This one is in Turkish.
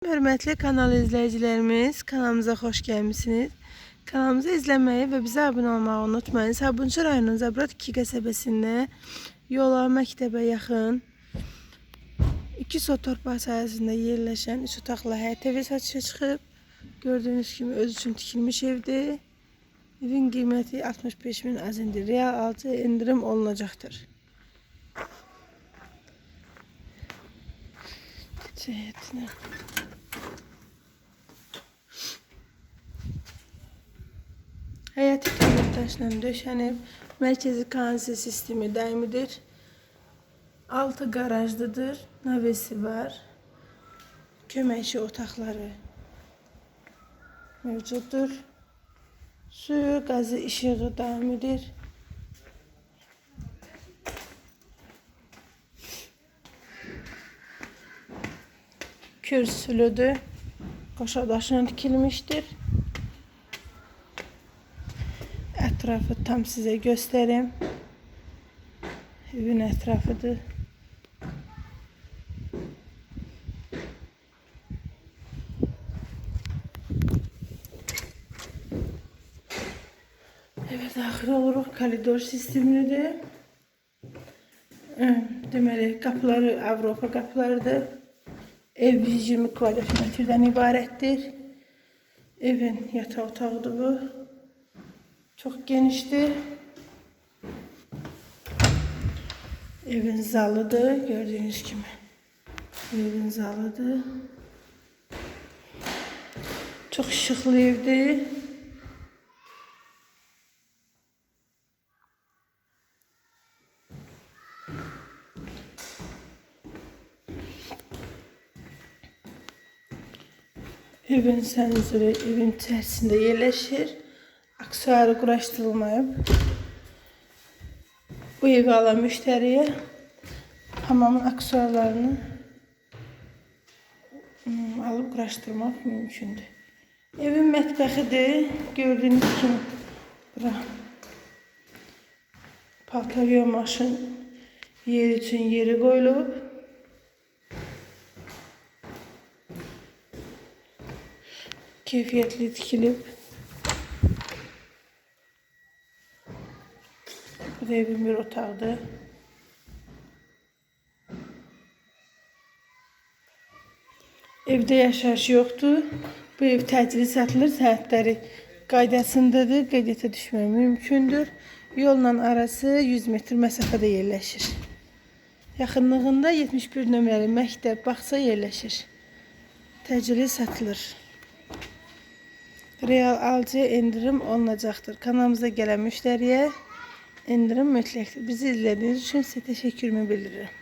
Hörmətli kanal izləyicilərimiz, kanalımıza xoş gəlmisiniz. Kanalımızı izləməyi və bizə abunə olmağı unutmayın. Sabunçu rayonunun Zabrat 2 qəsəbəsində yola, məktəbə yaxın 2 sot torpaq sahəsində yerləşən 3 otaqlı həyət evi satışa çıxıb. Gördüyünüz kimi öz üçün tikilmiş evdir. Evin qiyməti 65 min azindir. Real alıcı endirim olunacaqdır. Cəhətinə. Həyəti təmir daşla döşənib, mərkəzi kanalizasiya sistemi daimidir. Altı qarajlıdır, navesi var. Köməkçi otaqları mövcuddur. Suyu, qazı, işığı daimidir. Kürsülüdür. Qoşa daşla tikilmişdir. Ətrafı tam sizə göstərim. Evin ətrafıdır. Evet, daxil oluruq. Koridor sistemlidir. Deməli, qapıları Avropa qapılarıdır. Ev 120 kvadrat metrdən ibarətdir. Evin yataq otağıdır bu. Çox genişdir. Evin zalıdır, gördüyünüz kimi. Evin zalıdır. Çox işıqlı evdir. Evin senzörü evin içerisinde yerleşir. Aksesuarı quraşdırılmayıb. Bu evi alan müştəriyə hamamın aksesuarlarını hmm, alıb quraşdırmaq mümkündür. Evin mətbəxidir. Gördüyünüz kimi bura paltaryo maşın yer üçün yeri qoyulub. Keyfiyyətli tikilib. Bu da evin bir otağıdır. Evdə yaşayış yoxdur. Bu ev təcili satılır, sənədləri qaydasındadır. Qeydiyyata düşmək mümkündür. Yolla arası 100 metr məsafədə yerləşir. Yaxınlığında 71 nömrəli məktəb, bağça yerləşir. Təcili satılır. Real alıcıya endirim olunacaqdır. Kanalımıza gələn müştəriyə endirim mütləqdir. Bizi izlədiyiniz üçün sizə təşəkkürümü bildirirəm.